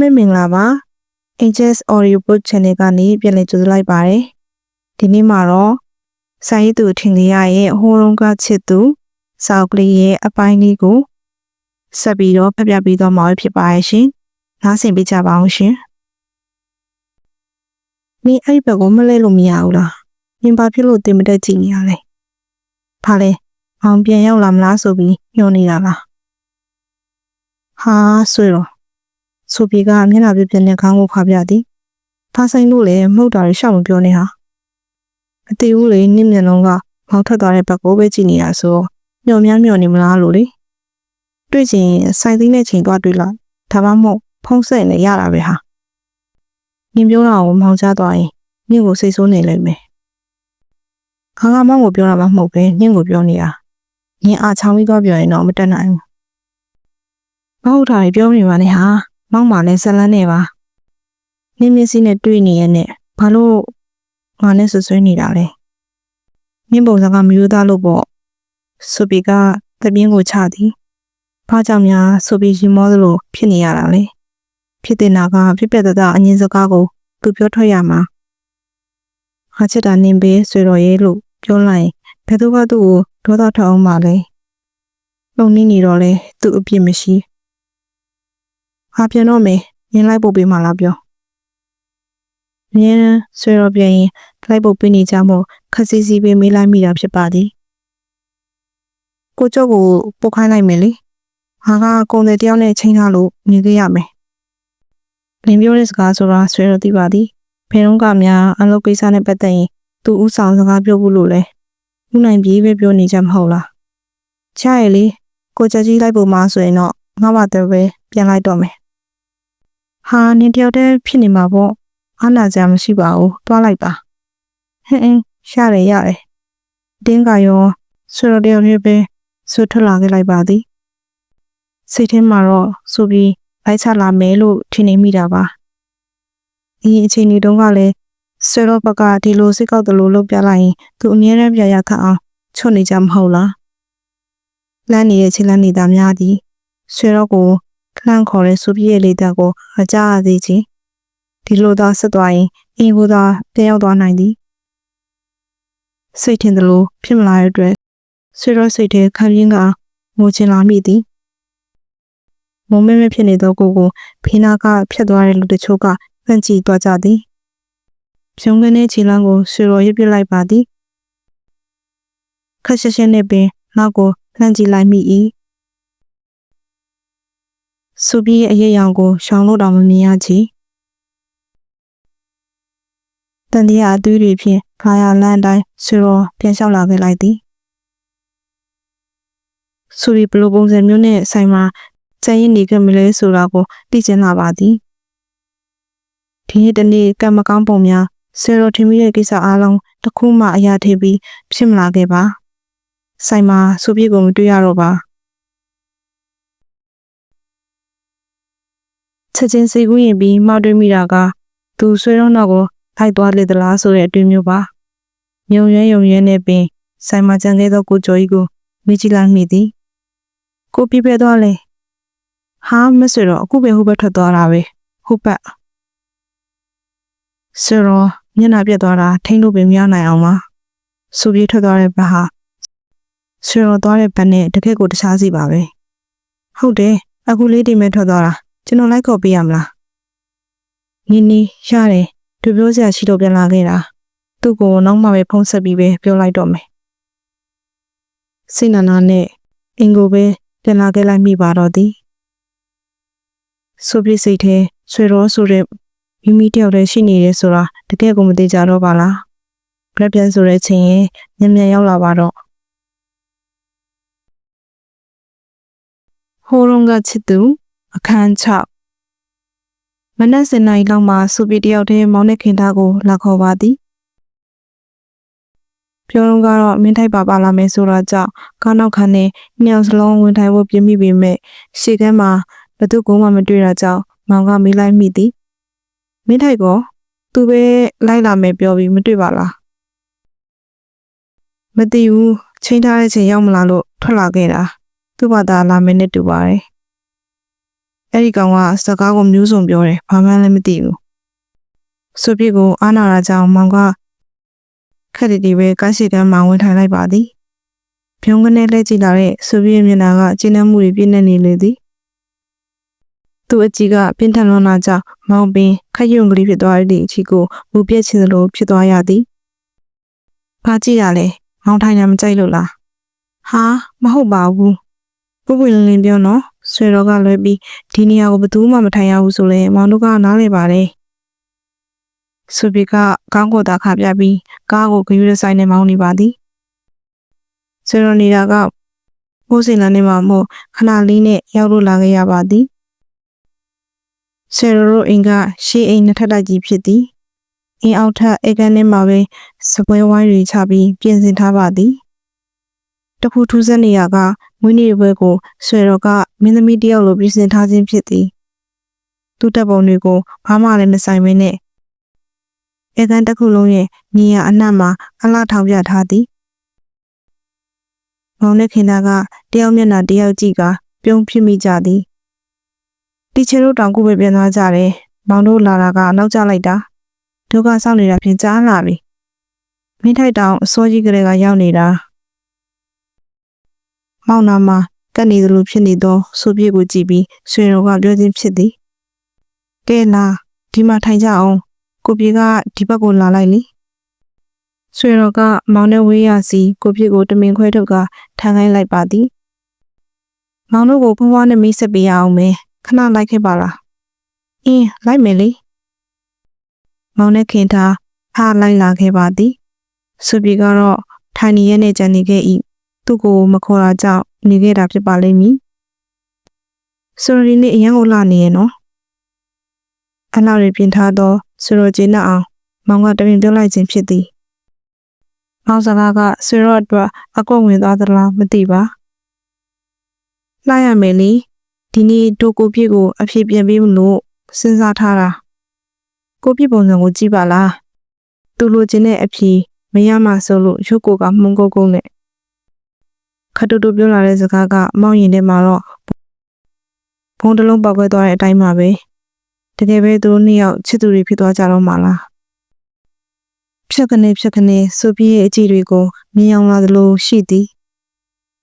လုံးပဲမင်္ဂလာပါ Angels Audio Book Channel ကနေပြန်လည်ကြိုဆိုလိုက်ပါတယ်ဒီနေ့မှာတော့စာရေးသူထင်လေးရရဲ့ဟိုးရုံးကချစ်သူစာအုပ်ကလေးရဲ့အပိုင်းလေးကိုဆက်ပြီးတော့ဖတ်ပြပေးသွားမှာဖြစ်ပါရဲ့ရှင်နားဆင်ပေးကြပါအောင်ရှင်မင်းအဲ့ဒီဘက်ကိုမလဲလို့မရဘူးလားမင်းဘာဖြစ်လို့တင်မတက်ကြည့်နေရလဲဘာလဲအောင်ပြန်ရောက်လာမလားဆိုပြီးညှော်နေတာလားဟာဆွေတော့ ဆိုပြေကမျက်နှာပြပြနဲ့ခေါင်းကိုခါပြသည်။ဖားဆိုင်လို့လည်းမှုတ်တာတွေရှောက်မပြောနေဟာ။မတည်ဘူးလေနင့်မျက်လုံးကမောက်ထွက်သွားတဲ့ဘက်ကိုပဲကြည့်နေတာဆိုတော့မျော်များမျော်နေမလားလို့လေ။တွေ့ချင်ဆိုင်သိမ်းတဲ့ချိန်သွားတွေ့လိုက်။ဒါမှမဟုတ်ဖုံးဆက်နေရတာပဲဟာ။နင်ပြောတာကိုမောင်ချသွားရင်နင့်ကိုစိတ်ဆိုးနေလိမ့်မယ်။ခါကမောင်ကိုပြောတာမှမဟုတ်ပဲနင့်ကိုပြောနေတာ။နင်အားချောင်းပြီးသွားပြောရင်တော့မတက်နိုင်ဘူး။မဟုတ်တာတွေပြောနေပါနဲ့ဟာ။ မောက်မှလည်းဇလန်းနေပါနင်းမျက်စိနဲ့တွေ့နေရနဲ့ဘာလို့ငါနဲ့ဆွဆွဲနေတာလဲနင်းပုံစံကမယူသားလို့ပေါ့ဆိုပီကတပြင်းကိုချသည်ဘာကြောင့်များဆိုပီရီမောသလိုဖြစ်နေရတာလဲဖြစ်တဲ့နာကဖြစ်ပြတဲ့အငင်းစကားကိုသူပြောထွက်ရမှာဟာချစ်တာနင်းပေးဆွေတော်ရဲ့လို့ပြောလိုက်ဘယ်သူကသူ့ကိုဒေါသထွက်အောင်မလဲလုံနေနေတော့လဲသူ့အပြစ်မရှိ ဟာပြန်တော့မယ်မြင်လိုက်ပို့ပေးမှလားပြောမြင်ဆွေတော့ပြန်ရင်လိုက်ပို့ပေးနေကြမို့ခက်စီစီပေးမေးလိုက်မိတာဖြစ်ပါသည်ကိုကျော်ကိုပုတ်ခိုင်းလိုက်မယ်လေဟာကကုံတဲ့တယောက်နဲ့ချိန်ထားလို့မြင်ခဲ့ရမယ်လင်ပြောတဲ့စကားဆိုတာဆွေတော့သိပါသည်ဖေတော့ကများအလုပ်ကိစ္စနဲ့ပတ်သက်ရင်သူဥဆောင်စကားပြောဖို့လို့လဲဥနိုင်ပြေးပဲပြောနေကြမဟုတ်လားချရလေကိုကြကြီးလိုက်ဖို့မှဆိုရင်တော့ငါ့ဘာတော့ပဲပြန်လိုက်တော့မယ် ဟာနင်တယောက်တည်းဖြစ်နေမှာပေါ့အားနာကြမရှိပါဘူးတွားလိုက်ပါဟင်းအင်းရှားတယ်ရတယ်တင်းကရောဆွေတော်တယောက်တည်းပဲဆွထွက်လာခဲ့လိုက်ပါသည်စိတ်ထဲမှာတော့ဆိုပြီးလိုက်ချလာမယ်လို့ထင်နေမိတာပါဒီအချိန်ဒီတုန်းကလည်းဆွေတော်ဘက်ကဒီလိုစိတ်ကောက်တယ်လို့လုပ်ပြလိုက်ရင်သူအမြဲတမ်းပြရခတ်အောင်ချွတ်နေကြမဟုတ်လားလမ်းနေတဲ့ခြေလမ်းနေတာများသည်ဆွေတော်ကို လှမ်းခေါ်တဲ့စူပြည့်ရဲ့လေးတက်ကိုမကြားရသေးချင်ဒီလိုသာဆက်သွားရင်အင်းကိုသာပြန်ရောက်သွားနိုင်သည်စိတ်ထင်သလိုဖြစ်မလာတဲ့အတွက်ဆွေရောစိတ်ထဲခံရင်းကငိုချင်လာမိသည်မုံမဲမဲဖြစ်နေသောကိုကိုဖေးနာကဖြတ်သွားတဲ့လူတချို့ကဖန်ကြည့်သွားကြသည်ဖြုံကနေခြေလမ်းကိုဆွေရောရစ်ပစ်လိုက်ပါသည်ခက်ရှက်ရှက်နဲ့ပင်နောက်ကိုလှမ်းကြည့်လိုက်မိ၏ စူပြီးအရေးရောင်ကိုရှောင်လို့တောင်မမြင်ရချီတန်တရားအသွေးတွေဖြင့်ခါရလန်းတိုင်းဆွေရောပြန်လျှောက်လာခဲ့လိုက်သည်စူပြီးဘလိုပုံစံမျိုးနဲ့ဆိုင်မှာကျန်ရင်နေခဲ့မလဲဆိုတာကိုသိချင်လာပါသည်ဒီနေ့တနေ့ကံမကောင်းပုံများဆွေရောထင်မိတဲ့ကိစ္စအားလုံးတစ်ခုမှအရာထည့်ပြီးဖြစ်မလာခဲ့ပါဆိုင်မှာစူပြေကိုမတွေ့ရတော့ပါ ချက်ချင်းစိတ်ကူးရင်ပြီးမှောက်တွေ့မိတာကသူဆွေးတော့နောက်ကိုထိုက်သွားလေသလားဆိုတဲ့အတွေ့မျိုးပါမြုံရဲယုံရဲနဲ့ပင်ဆိုင်မှာကြံခဲ့သောကိုကျော်ကြီးကိုမိကြည့်လိုက်မိသည်ကိုပြပြသွားလေဟာမဆွေတော့အခုပဲဟိုဘက်ထွက်သွားတာပဲဟိုဘက်ဆွေတော့မျက်နှာပြက်သွားတာထိန်းလို့ပင်မရနိုင်အောင်ပါစူပြေးထွက်သွားတဲ့ဘက်ဟာဆွေတော့သွားတဲ့ဘက်နဲ့တကက်ကိုတခြားစီပါပဲဟုတ်တယ်အခုလေးတိမဲ့ထွက်သွားတာ ကျွန်တော်လိုက်ခေါ်ပေးရမလားနင်းနီရတယ်သူပြောစရာရှိတော့ပြန်လာခဲ့တာသူ့ကိုနောက်မှပဲဖုံးဆက်ပြီးပဲပြောလိုက်တော့မယ်စိတ်နာနာနဲ့အင်ကိုပဲပြန်လာခဲ့လိုက်မိပါတော့သည်ဆိုပြစိတ်ထဲဆွေရောဆိုတဲ့မိမိတယောက်တည်းရှိနေတယ်ဆိုတာတကယ်ကိုမသိကြတော့ပါလားပြပြန်ဆိုတဲ့ချိန်ရင်ညံ့ညံ့ရောက်လာပါတော့ဟိုးရုံကချစ်သူ အခန်း6မနက်စင်နိုင်လောက်မှစူပီတယောက်တည်းမောင်နဲ့ခင်သားကိုလာခေါ်ပါသည်ပြောတော့ကတော့မင်းထိုက်ပါပါလာမယ်ဆိုတော့ကြောင့်ကားနောက်ခန်းနဲ့နှစ်ယောက်စလုံးဝင်ထိုင်ဖို့ပြင်မိပေမဲ့ရှေ့ကမ်းမှာဘသူကမှမတွေ့တာကြောင့်မောင်ကမေးလိုက်မိသည်မင်းထိုက်ကောသူပဲလိုက်လာမယ်ပြောပြီးမတွေ့ပါလားမသိဘူးချိန်ထားတဲ့ချိန်ရောက်မလာလို့ထွက်လာခဲ့တာသူ့ဘာသာလာမယ်နဲ့တူပါတယ် အဲ့ဒီကောင်ကစကားကိုမျိုးစုံပြောတယ်ဘာမှလည်းမသိဘူးဆိုပြစ်ကိုအာနာရာကြောင့်မောင်ကခက်တီတီပဲကိုက်စီတန်းမှဝင်ထိုင်လိုက်ပါသည်ဖြုံးကနေလဲကြည့်လာတဲ့ဆိုပြစ်မျက်နှာကကျဉ်းနှံမှုတွေပြည့်နေနေလေသည်သူ့အကြည့်ကပြင်းထန်လွန်လာကြောင့်မောင်ပင်ခက်ယွံကလေးဖြစ်သွားတဲ့အချီကိုမူပြက်ချင်သလိုဖြစ်သွားရသည်ဘာကြည့်ရလဲမောင်ထိုင်တာမကြိုက်လို့လားဟာမဟုတ်ပါဘူးပုပ်ပွင့်လင်းလင်းပြောနော် ဆွေတော်ကလွဲပြီးဒီနေရာကိုဘယ်သူမှမထိုင်ရဘူးဆိုလဲမောင်တို့ကနားလေပါတယ်ဆိုပြီးကကောင်းကိုသာခပြပြီးကားကိုဂယူးရဆိုင်နဲ့မောင်းနေပါသည်ဆွေတော်နေတာကမိုးစင်လန်းနေမှာမို့ခဏလေးနဲ့ရောက်လို့လာခဲ့ရပါသည်ဆွေတော်တို့အိမ်ကရှေးအိမ်နှစ်ထပ်တိုက်ကြီးဖြစ်သည်အင်းအောက်ထပ်အိမ်ကန်းထဲမှာပဲစပွဲဝိုင်းတွေချပြီးပြင်ဆင်ထားပါသည် တခုထူးဆန်းနေရကမွေးနေ့ပွဲကိုဆွေတော်ကမင်းသမီးတယောက်လိုပြင်ဆင်ထားခြင်းဖြစ်သည်သူ့တပ်ပုံတွေကိုဘာမှလည်းမဆိုင်မနဲ့ဧကန်တစ်ခုလုံးရဲ့ညီရအနှံ့မှာအလားထောင်ပြထားသည်မောင်နဲ့ခင်သားကတယောက်မျက်နှာတယောက်ကြည့်ကပြုံးဖြစ်မိကြသည်တီချေတို့တောင်ကုပဲပြန်သွားကြတယ်မောင်တို့လာတာကနောက်ကျလိုက်တာဒုက္ခဆောက်နေတာဖြင့်ကြားလာပြီမင်းထိုက်တောင်အစိုးကြီးကလေးကရောက်နေတာ မောင်နာမှာကတ်နေသလိုဖြစ်နေသောဆိုပြစ်ကိုကြည့်ပြီးဆွေတော်ကပြောခြင်းဖြစ်သည်ကဲလာဒီမှာထိုင်ကြအောင်ကိုပြေကဒီဘက်ကိုလာလိုက်လေဆွေတော်ကမောင်နဲ့ဝေးရစီကိုပြေကိုတမင်ခွဲထုတ်ကထမ်းခိုင်းလိုက်ပါသည်မောင်တို့ကိုဖုံးဖွားနဲ့မိတ်ဆက်ပေးရအောင်မယ်ခဏလိုက်ခဲ့ပါလားအင်းလိုက်မယ်လေမောင်နဲ့ခင်ထားဟာလိုက်လာခဲ့ပါသည်ဆိုပြေကတော့ထိုင်နေရနဲ့ကြံနေခဲ့၏ သူ့ကိုမခေါ်တာကြောင့်နေခဲ့တာဖြစ်ပါလိမ့်မည်ဆိုရီနေ့အရန်ကိုလာနေရနော်အနောက်တွေပြင်ထားသောဆွေတော်ကျေနပ်အောင်မောင်ကတရင်ပြောလိုက်ခြင်းဖြစ်သည်။မောင်စကားကဆွေတော်အတွက်အကွက်ဝင်သွားသလားမသိပါ။လိုက်ရမယ်လေဒီနေ့တို့ကိုပြစ်ကိုအဖြစ်ပြန်ပေးမလို့စဉ်းစားထားတာ။ကိုပြစ်ပုံစံကိုကြည့်ပါလား။သူလိုချင်တဲ့အဖြစ်မရမှဆိုလို့ရုပ်ကိုကမှုန်ကုတ်ကုတ်နဲ့ ခတ်တူတူပြောလာတဲ့စကားကမောင်ရင်ထဲမှာတော့ဘုံတစ်လုံးပောက်ခွဲသွားတဲ့အတိုင်းပါပဲ။တကယ်ပဲသူတို့နှစ်ယောက်ချစ်သူတွေဖြစ်သွားကြတော့မှလားဖြတ်ကနေဖြတ်ကနေဆိုပြီးရဲ့အကြည့်တွေကိုမြင်အောင်လာသလိုရှိသည်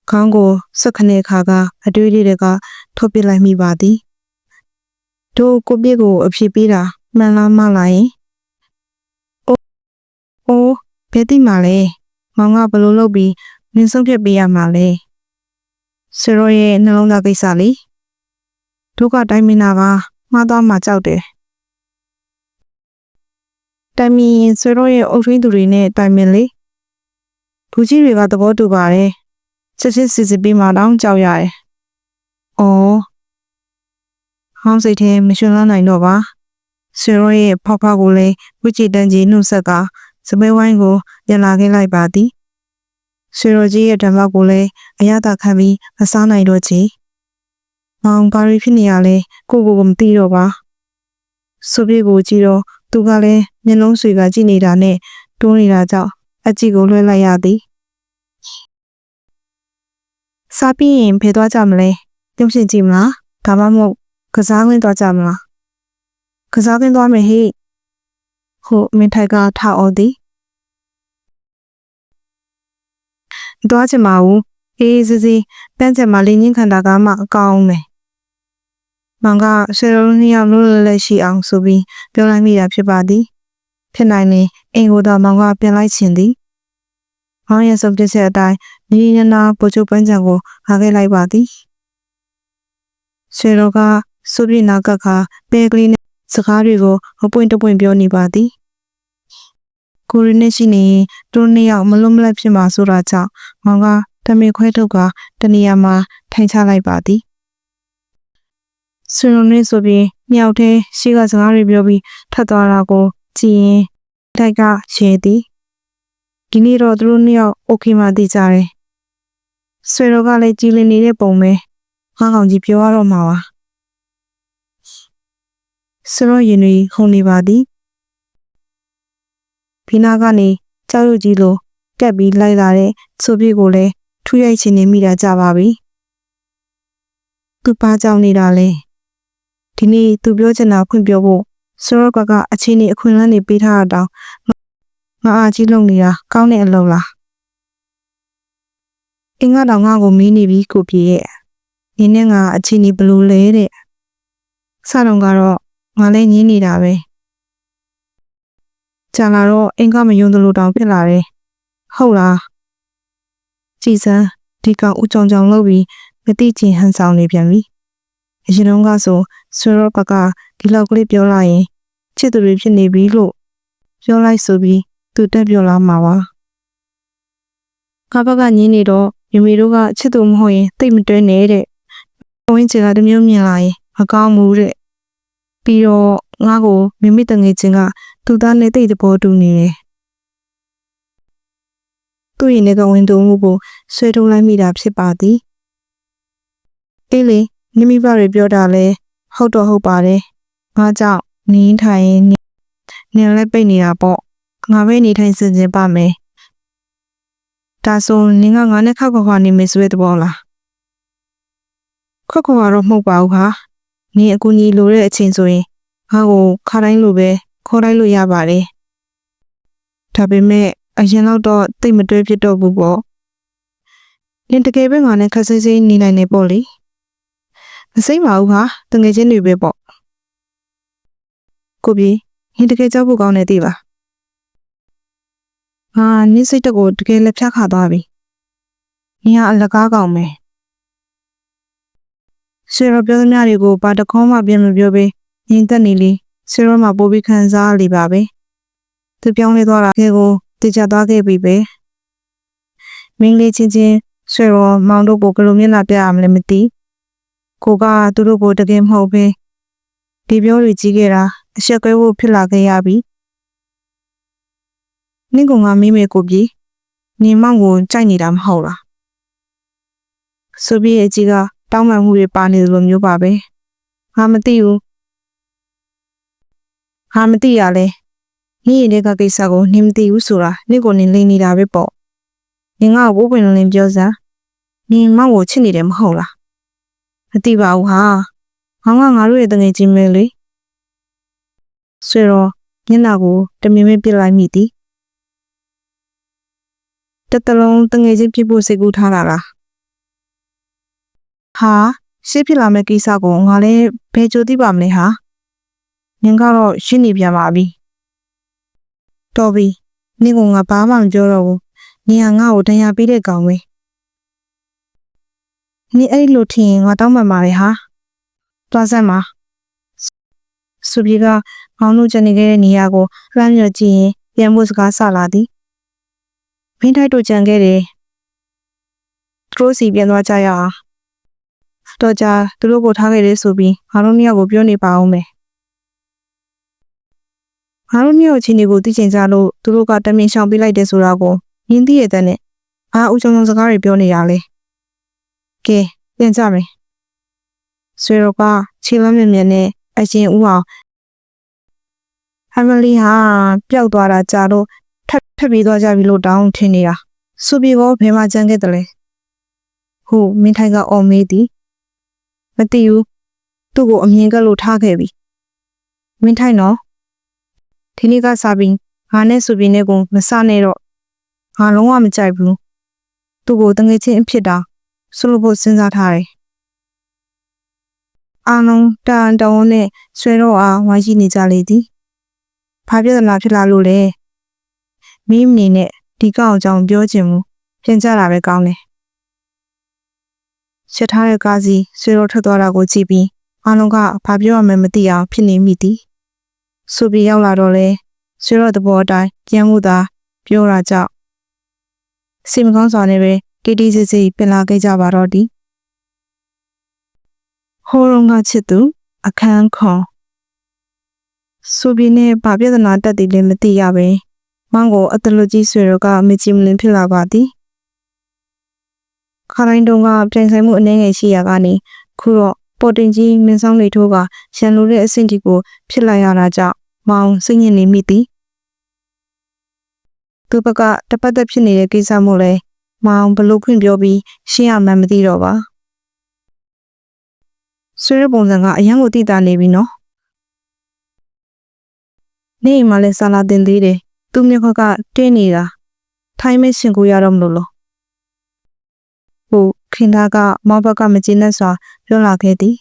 ခေါင်းကိုဆက်ခနဲ့ခါကအတွေးလေးတွေကထုတ်ပစ်လိုက်မိပါသည်တို့ကိုပြစ်ကိုအဖြစ်ပေးတာမှန်လားမလားယင်အိုးအိုးဘယ်တိမှလဲမောင်ကဘလို့လုပ်ပြီး နင်းဆုံးဖြတ်ပေးရမှာလဲဆရိုရဲ့နှလုံးသားကိစ္စလေတို့ကတိုင်းမင်းနာပါမှားသွားမှကြောက်တယ်။တိုင်မီရင်ဆွေတို့ရဲ့အုပ်ထွင်းသူတွေနဲ့တိုင်မင်လေ။ဘူကြီးတွေကသဘောတူပါတယ်။ချစ်ချစ်စစ်စစ်ပြီးမှတောင်းကြောက်ရတယ်။အော်ဟောင်းစိတ်ထဲမရှင်လန်းနိုင်တော့ပါ။ဆွေတို့ရဲ့ဖောက်ဖောက်ကိုလည်းဝိချီတန်ကြီးနှုတ်ဆက်ကစပွဲဝိုင်းကိုပြန်လာခဲ့လိုက်ပါသည်။ ဆွေတော်ကြီးရဲ့ဓမ္မကိုလည်းအရသာခံပြီးမစားနိုင်တော့ချေ။မောင်ဘာတွေဖြစ်နေရလဲကိုကိုကိုမသိတော့ပါဆိုပြေကိုကြည့်တော့သူကလည်းမျက်လုံးဆွေကကြည့်နေတာနဲ့တွန်းနေတာကြောင့်အကြည့်ကိုလွှဲလိုက်ရသည်စားပြီးရင်ဖေသွားကြမလဲပြုံးရှင်ကြည့်မလားဒါမှမဟုတ်ကစားခွင်းသွားကြမလားကစားခွင်းသွားမယ်ဟိဟုတ်မင်းထိုက်ကထအော်သည် သွားချင်ပါဘူးအေးစစ်စစ်ပန်းချက်မှာလင်းချင်းခန္ဓာကမှအကောင်းမယ်မောင်ကဆွေတော်နှစ်ယောက်လို့လည်းရှိအောင်ဆိုပြီးပြောလိုက်မိတာဖြစ်ပါသည်ဖြစ်နိုင်ရင်အိမ်ကိုတော့မောင်ကပြန်လိုက်ခြင်းသည်မောင်ရဲ့စုပ်ပြချက်အတိုင်းနီးနီးနားပိုချိုပန်းချံကိုခါခဲ့လိုက်ပါသည်ဆွေတော်ကစုပ်ပြနာကခါပဲကလေးနဲ့စကားတွေကိုအပွင့်တပွင့်ပြောနေပါသည် ကိုရင်းနဲ့ရှိနေရင်သူနှစ်ယောက်မလွတ်မလပ်ဖြစ်မှာဆိုတာကြောင့်မောင်ကတမင်ခွဲထုတ်ကတနေရာမှာထိုင်ချလိုက်ပါသည်ဆွေလုံးလေးဆိုပြီးမြောက်သေးရှိကစကားတွေပြောပြီးထပ်သွားတာကိုကြည်ရင်တိုက်ကရှဲသည်ဒီနေ့တော့သူတို့နှစ်ယောက်โอเคမှသိကြတယ်ဆွေတော်ကလည်းကြည်လင်နေတဲ့ပုံပဲငါကောင်ကြီးပြောရတော့မှာပါဆွေတော်ရင်တွေခုန်နေပါသည် ဖီနာကနေကြောက်ရွံ့ကြီးလိုကက်ပြီးလိုက်လာတဲ့ဆိုပြကိုလည်းထူးရိုက်ချင်နေမိတာကြပါပြီသူပါကြောင်နေတာလဲဒီနေ့သူပြောချင်တာဖွင့်ပြောဖို့ဆိုတော့ကကအချင်းကြီးအခွင့်အလမ်းတွေပေးထားတာတောင်ငါအားကြီးလုံနေတာကောင်းတဲ့အလုပ်လားအင်းကတော့ငါ့ကိုမင်းနေပြီကိုပြေရဲ့နင်းနဲ့ငါအချင်းကြီးဘလို့လဲတဲ့စတော့ကတော့ငါလည်းညင်းနေတာပဲ ကြာလာတော့အင်းကမယုံသလိုတောင်ဖြစ်လာတယ်ဟုတ်လားကြည်စမ်းဒီကောင်ဦးကြောင်ကြောင်လုပ်ပြီးမတိချင်ဟန်ဆောင်နေပြန်ပြီအရင်တုန်းကဆိုဆွေရောဘကဒီလောက်ကလေးပြောလိုက်ရင်ချစ်သူတွေဖြစ်နေပြီလို့ပြောလိုက်ဆိုပြီးသူတက်ပြောလာမှာပါကဘကညင်းနေတော့မိမိတို့ကချစ်သူမဟုတ်ရင်တိတ်မတွဲနဲ့တဲ့ဝင်းချင်ကတမျိုးမြင်လာရင်မကောင်းဘူးတဲ့ ပြီးတော့ငါ့ကိုမိမိတငယ်ချင်းကသူသားနဲ့တိတ်သဘောတူနေတယ်သူ့ရင်ထဲကဝင်တုံမှုကိုဆွဲထုတ်လိုက်မိတာဖြစ်ပါသည်အေးလေနိမိဘတွေပြောတာလဲဟုတ်တော့ဟုတ်ပါတယ်ငါကြောင့်နင်းထိုင်နင်းနင်းလည်းပိတ်နေတာပေါ့ငါပဲနေထိုင်စင်စင်ပါမယ်ဒါဆိုနင်းကငါနဲ့ခောက်ခွာခွာနေမယ်ဆိုတဲ့သဘောလားခွက်ခွာတော့မဟုတ်ပါဘူးခါ နင်းအကူကြီးလိုတဲ့အချိန်ဆိုရင်ငါ့ကိုခါတိုင်းလိုပဲခေါ်လိုက်လို့ရပါတယ်ဒါပေမဲ့အရင်တော့တော့တိတ်မတွဲဖြစ်တော့ဘူးပေါ့နင်တကယ်ပဲငါနဲ့ခက်စိမ့်စိမ့်နေနိုင်နေပေါ့လေမစိမ့်ပါဘူးခါတငယ်ချင်းတွေပဲပေါ့ကိုပြေနင်တကယ်ကြောက်ဖို့ကောင်းနေသေးပါဟာနင်စိတ်တကိုတကယ်လက်ဖြတ်ခါသွားပြီနင်ကအလကားကောင်ပဲ ဆွေရပြောသမျှတွေကိုဘာတခေါမှပြန်မပြောပဲငြိမ်သက်နေလေဆွေရမှာပို့ပြီးခံစားလေပါပဲသူပြောင်းလဲသွားတာခဲကိုတည်ကြသွားခဲ့ပြီပဲမင်းလေးချင်းချင်းဆွေရောမောင်တို့ကိုဘယ်လိုမျက်နှာပြရမလဲမသိကိုကသူတို့ကိုတကယ်မဟုတ်ပဲဒီပြောတွေကြီးခဲ့တာအဆက်ကွဲဖို့ဖြစ်လာခဲ့ရပြီနင့်ကငါမေးမေကိုပြီနေမောင်ကိုကြိုက်နေတာမဟုတ်လားဆိုပြီးအကြီးက တောင်းပန်မှုတွေပါနေတယ်လို့မျိုးပါပဲငါမသိဘူးငါမသိရလဲနေ့ရင်တဲ့ကကိစ္စကိုနင်မသိဘူးဆိုတာနေ့ကိုနင်လိန်နေတာပဲပေါ့နင်ကဘိုးပင်လင်းပြောစမ်းနင်မောင်ကိုချစ်နေတယ်မဟုတ်လားမသိပါဘူးဟာငါကငါတို့ရဲ့တငယ်ချင်းပဲလေဆွေတော့ညနာကိုတမင်မပြစ်လိုက်မိသည်တက်တလုံးတငယ်ချင်းဖြစ်ဖို့စိတ်ကူးထားတာလား ဟာရှေ့ဖြစ်လာမယ့်ကိစ္စကိုငါလည်းဘယ်ကြိုသိပါမလဲဟာနင်ကတော့ရှင်းနေပြန်ပါပြီတော်ပြီနင့်ကငါဘာမှမပြောတော့ဘူးနင်ကငါ့ကိုတရားပေးတဲ့ကောင်ပဲနင်အဲ့လိုထင်ရင်ငါတောင်းပန်ပါလေဟာတွားစမ်းပါစုပြေကမောင်တို့ကျနေခဲ့တဲ့နေရာကိုလှမ်းရကြည့်ရင်ပြန်ဖို့စကားဆလာသည်မင်းထိုက်တို့ကြံခဲ့တယ်သူတို့စီပြန်သွားကြရအောင် တော့ကြာသူတို့ကိုထားခဲ့တယ်ဆိုပြီးငါတို့နှစ်ယောက်ကိုပြောနေပါအောင်မယ်ငါတို့မျိုးချင်းတွေကိုသိချင်ကြလို့သူတို့ကတမင်ရှောင်ပေးလိုက်တယ်ဆိုတာကိုရင်းသိရတဲ့နဲ့အာဦးချုံချုံစကားတွေပြောနေရလဲကဲပြန်ကြမယ်ဆွေရောကခြေလမ်းမြင်မြင်နဲ့အရင်ဦးအောင်အမလီဟာပျောက်သွားတာကြာလို့ထပ်ထပ်ပြီးသွားကြပြီလို့တောင်းထင်နေတာဆိုပြီးတော့ဘယ်မှာကြမ်းခဲ့တယ်လဲဟုတ်မင်းထိုင်ကအော်မေးသည် မသိဘူးသူ့ကိုအမြင်ကလို့ထားခဲ့ပြီမင်းထိုင်နော်ဒီနေ့ကစားပြီးငါနဲ့ဆိုပြီးနဲ့ကိုမစနဲ့တော့ငါလုံးဝမကြိုက်ဘူးသူ့ကိုတငယ်ချင်းအဖြစ်တာဆိုလိုဖို့စဉ်းစားထားတယ်အာလုံးတန်တောင်းနဲ့ဆွဲတော့အားဝိုင်းရှိနေကြလေသည်ဘာပြဿနာဖြစ်လာလို့လဲမင်းအနေနဲ့ဒီကောင်အကြောင်းပြောချင်ဘူးပြင်ကြတာပဲကောင်းတယ် ချက်ထားတဲ့ကားစီဆွေတော့ထွက်သွားတာကိုကြည့်ပြီးအားလုံးကဘာပြောရမှန်းမသိအောင်ဖြစ်နေမိသည်ဆိုပြီးရောက်လာတော့လဲဆွေတော့သဘောအတိုင်းပြန်မှုသာပြောတာကြောင့်စိတ်မကောင်းစွာနဲ့ပဲတီတီစီစီပင်လာခဲ့ကြပါတော့သည်ဟိုရုံကချစ်သူအခန်းခွန်ဆိုပြီးနဲ့ဗာပြဿနာတက်သည်လည်းမသိရပဲမောင်ကိုအတလူကြီးဆွေတော့ကမကြည့်မလင်းဖြစ်လာပါသည် ခါတိုင်းတုန်းကပြိုင်ဆိုင်မှုအနေငယ်ရှိရာကနေခုတော့ပေါ်တင်ကြီးမင်းဆောင်လေထိုးကရန်လိုတဲ့အဆင့်တီကိုဖြစ်လိုက်ရတာကြောင့်မောင်စိတ်ညစ်နေမိသည်သူဘကတပတ်သက်ဖြစ်နေတဲ့ကိစ္စမို့လဲမောင်ဘလို့ခွင့်ပြောပြီးရှင်းရမှန်းမသိတော့ပါဆွေရပုံစံကအရန်ကိုတိတာနေပြီနော်နေအိမ်မှာလဲဆာလာတင်သေးတယ်သူ့မျက်ခွက်ကတင်းနေတာထိုင်းမဲရှင်ကိုရတော့မလို့လို့ ဟုတ်ခင်သားကမောင်ဘက်ကမကျေနပ်စွာပြောလာခဲ့သည်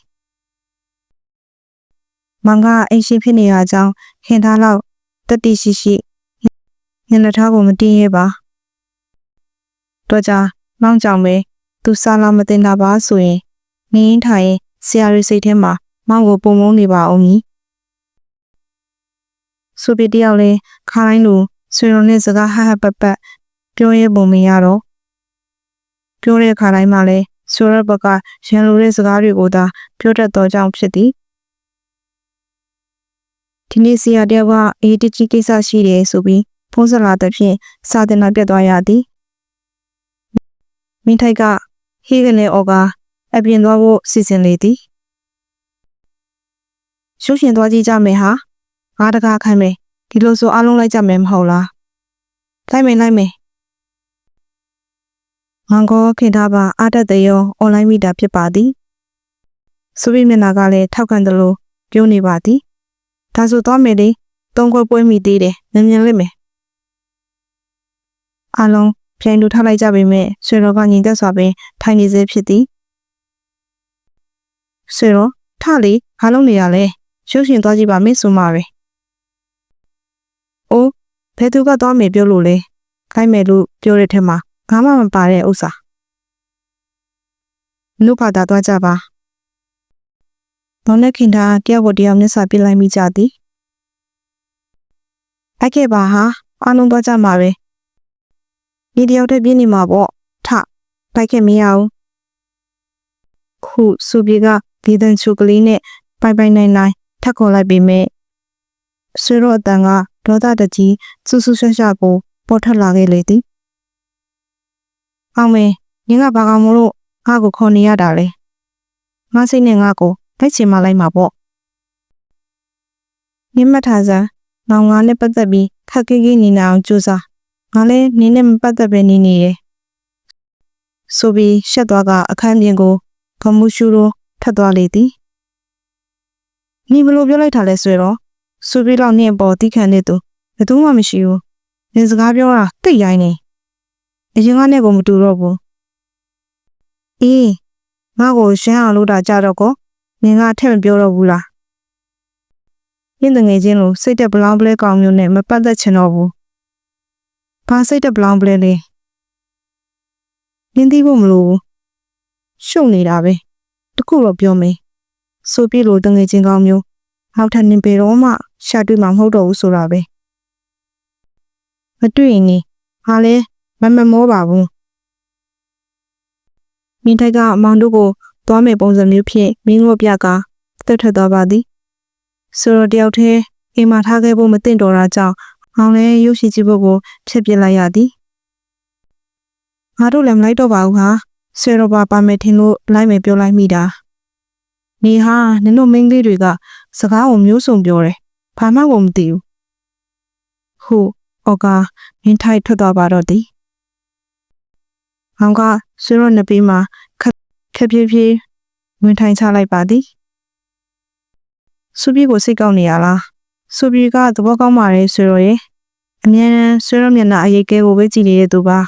မင်္ဂအိမ်ရှိဖြစ်နေရကြောင်းခင်သားလောက်တတိရှိရှိညနေထားကိုမတင်းရဲပါတော့ကြမောင်ကြောင့်ပဲသူစားလာမတင်တာပါဆိုရင်ငင်းထိုင်ရင်ဆရာရီစိတ်ထဲမှာမောင်ကိုပုံမုန်းနေပါအောင်ကြီးဆိုပြတယောက်လဲခါတိုင်းလိုဆွေရုံနဲ့စကားဟဟပပပြောရဲပုံမရတော့ ပြောတဲ့ခါတိုင်းမှာလဲဆိုရဘကရန်လိုတဲ့စကားတွေကိုသာပြောတတ်သောကြောင့်ဖြစ်သည်ဒီနေ့ဆရာတယောက်ကအေးတကြီးကိစ္စရှိတယ်ဆိုပြီးဖုန်းဆက်လာတဲ့ဖြင့်စာတင်လာပြတ်သွားရသည်မင်းထိုက်ကဟေးကနေအော်ကအပြင်သွားဖို့စီစဉ်လေသည်ရှုရှင်သွားကြည့်ကြမယ်ဟာငါတကားခိုင်းမယ်ဒီလိုဆိုအားလုံးလိုက်ကြမယ်မဟုတ်လားလိုက်မယ်လိုက်မယ် ငန်ကောခင်ထားပါအားတက်တဲ့ရောအွန်လိုင်းမီတာဖြစ်ပါသည်စပိမျက်နာကလည်းထောက်ခံတယ်လို့ပြောနေပါသည်ဒါဆိုသွားမယ်လေသုံးခွက်ပွဲမိသေးတယ်မြန်မြန်လေးမယ်အားလုံးပြိုင်လို့ထားလိုက်ကြပေမဲ့ဆွေတော်ကညီသက်စွာပင်ထိုင်နေစေဖြစ်သည်ဆွေတော်ထလေအားလုံးနေရလဲရုပ်ရှင်သွားကြည့်ပါမင်းဆိုမှာပဲအိုးဘယ်သူကသွားမယ်ပြောလို့လဲခိုင်းမယ်လို့ပြောတဲ့ထက်မှာ ငါမှမပါတဲ့ဥစ္စာနုဖာတာသွားကြပါဒေါ်နဲ့ခင်တာတယောက်ကိုတယောက်မျက်စာပြလိုက်မိကြသည်အဲ့ခဲ့ပါဟာအားလုံးသွားကြမှာပဲဒီတယောက်တည်းပြင်းနေမှာပေါ့ထလိုက်ခဲ့မရဘူးခုစူပြေကဒီတန်ချူကလေးနဲ့ပိုင်ပိုင်နိုင်နိုင်ထက်ခေါ်လိုက်ပေမဲ့ဆွေရောအတန်ကဒေါသတကြီးစူးစူးရွှရွှကိုပေါ်ထွက်လာခဲ့လေသည် အောင်မင်းငင်းကဘာကောင်မလို့ငါ့ကိုခေါ်နေရတာလဲငါစိတ်နဲ့ငါ့ကိုလိုက်ချင်မလိုက်မှာပေါ့ငင်းမထားစမ်းငောင်ငါနဲ့ပတ်သက်ပြီးခက်ခဲခဲနေနေအောင်ကြိုးစားငါလည်းနင်းနဲ့မပတ်သက်ပဲနေနေရယ်ဆိုပြီးရှက်သွားကအခန်းပြင်ကိုခမှုရှူရိုထပ်သွားလေသည်ညီဘလို့ပြောလိုက်တာလဲဆိုတော့ဆိုပြီးတော့နင့်ပေါ်တိခံနေသူဘယ်သူမှမရှိဘူးနင်စကားပြောတာတိတ်ရိုင်းနေ အရင်ကနဲ့ကိုမတူတော့ဘူးအေးငါ့ကိုရှင်းအောင်လုပ်တာကြတော့ကောနင်ကထက်မပြောတော့ဘူးလားညင်တငယ်ချင်းလိုစိတ်တက်ဘလောင်းပလဲကောင်မျိုးနဲ့မပတ်သက်ချင်တော့ဘူးဘာစိတ်တက်ဘလောင်းပလဲလဲနင်သိဖို့မလိုဘူးရှုံနေတာပဲတခုတော့ပြောမယ်ဆိုပြလို့တငယ်ချင်းကောင်းမျိုးနောက်ထပ်နင်ဘယ်တော့မှရှာတွေ့မှာမဟုတ်တော့ဘူးဆိုတာပဲမတွေ့ရင်နေဟာလဲ မမမောပါဘူးမင်းထိုက်ကအမောင်တို့ကိုသွားမယ်ပုံစံမျိုးဖြင့်မင်းတို့ပြကတက်ထွက်သွားပါသည်ဆိုတော့တယောက်တည်းအိမ်မှာထားခဲ့ဖို့မသင့်တော်တာကြောင့်အောင်လဲရုပ်ရှိကြည့်ဖို့ကိုဖျက်ပစ်လိုက်ရသည်ငါတို့လည်းမလိုက်တော့ပါဘူးဟာဆွေတော်ပါပါမယ်ထင်လို့လိုက်မယ်ပြောလိုက်မိတာနေဟာနင်တို့မိန်းကလေးတွေကစကားကိုမျိုးစုံပြောတယ်ဘာမှကိုမသိဘူးဟုတ်အော်ကမင်းထိုက်ထွက်သွားပါတော့သည်။ ဟောင်ကဆွေရောနှစ်ပေးမှာခက်ခက်ပြေးပြေးဝင်ထိုင်ချလိုက်ပါသည်။စူပြေကိုစိတ်ကောက်နေရလား။စူပြေကသဘောကောင်းပါရဲ့ဆွေရောရဲ့အမြဲတမ်းဆွေရောမျက်နှာအရေးကဲကိုပဲကြည့်နေတဲ့သူပါ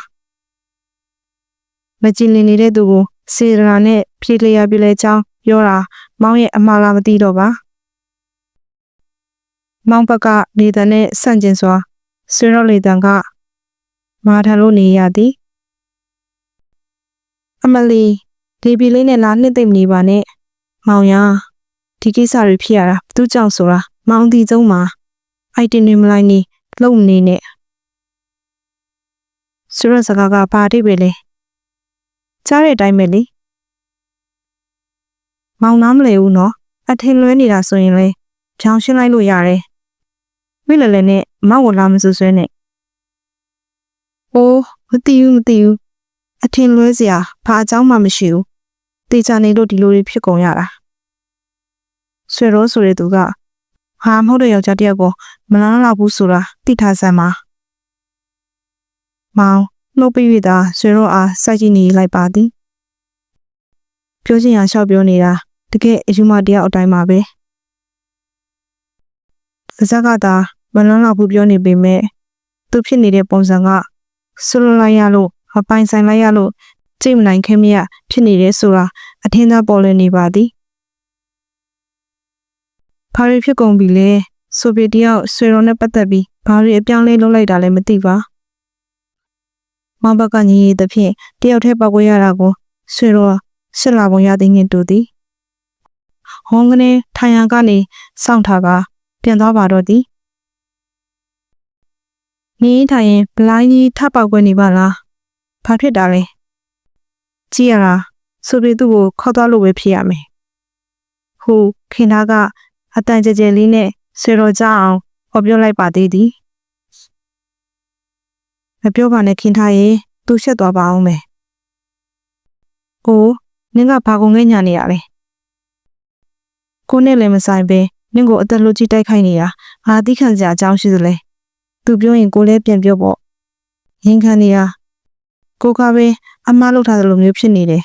။မကြည်လင်နေတဲ့သူကိုစေရနာနဲ့ဖြေလျာပြလဲချောင်းပြောတာမောင်ရဲ့အမှားလားမသိတော့ပါ။မောင်ဘက်ကလေတံနဲ့ဆန့်ကျင်စွာဆွေရောလေတံကမာထန်လို့နေရသည် အမလီဒီပီလေးနဲ့လာနှစ်သိမ့်နေပါနဲ့မောင်ရဒီကိစ္စတွေဖြစ်ရတာသူ့ကြောင့်ဆိုတာမောင်ဒီကျုံမှာအိုက်တင်တွေမလိုက်နေလုံနေနဲ့ဆွေရစကားကဘာတိပဲလဲကြားတဲ့အတိုင်းပဲလေမောင်နားမလဲဘူးနော်အထင်လွဲနေတာဆိုရင်လေဖြောင်းရှင်းလိုက်လို့ရတယ်ဝိလလည်းနဲ့မောက်ဝလာမစူဆွဲနဲ့။အိုးမသိဘူးမသိဘူး။ အထင်လွဲစရာဘာအကြောင်းမှမရှိဘူး။တေချာနေလို့ဒီလိုတွေဖြစ်ကုန်ရတာ။ဆွေရောဆိုတဲ့သူကဟာမဟုတ်တဲ့ယောက်ျားတစ်ယောက်ကိုမလန်းလောက်ဘူးဆိုတာသိထားစမ်းပါ။မောင်နှုတ်ပိ၍သာဆွေရောအားစိုက်ကြည့်နေလိုက်ပါသည်။ပြောချင်ရလျှောက်ပြောနေတာတတကယ်အယူမတရားအတိုင်းပါပဲ။ပါဇက်ကသာမလွန်လောက်ဘူးပြောနေပေမဲ့သူဖြစ်နေတဲ့ပုံစံကဆွလွန်လိုက်ရလို့ မပိုင်ဆိုင်လိုက်ရလို့ကြိတ်မနိုင်ခင်မရဖြစ်နေတယ်ဆိုတာအထင်သာပေါ်လွင်နေပါသည်။ဘာတွေဖြစ်ကုန်ပြီလဲဆိုဗီတယောက်ဆွေတော်နဲ့ပတ်သက်ပြီးဘာတွေအပြောင်းလဲလုပ်လိုက်တာလဲမသိပါ။မဘကညီရည်သဖြင့်တယောက်တည်းပောက်ကွဲရတာကိုဆွေတော်ရှစ်လာပုံရသိငင်တူသည်။ဟောင်းကနေထိုင်ရန်ကနေစောင့်ထားကပြန်သွားပါတော့သည်။နေထိုင်ရင်ဘလိုင်းကြီးထပောက်ကွဲနေပါလား။ ဘာဖြစ်တာလဲ။ကြည့်ရတာဆိုဗီသူ့ကိုခေါ်သွားလို့ပဲဖြစ်ရမယ်။ဟိုခင်သားကအတန်ကြဲကြဲလေးနဲ့ဆွေတော်ကြအောင်ဟောပြောလိုက်ပါသေးသည်မပြောပါနဲ့ခင်ထားရေသူရှက်သွားပါအောင်မယ်။အိုးနင်ကဘာကုန်ငဲ့ညာနေရလဲ။ကိုနဲ့လည်းမဆိုင်ပဲနင်ကိုအသက်လွတ်ကြီးတိုက်ခိုက်နေတာငါသိခံစရာအကြောင်းရှိသလဲ။သူပြောရင်ကိုလည်းပြန်ပြောပေါ့။ရင်ခံနေရ ကိုကပဲအမားလောက်ထားသလိုမျိုးဖြစ်နေတယ်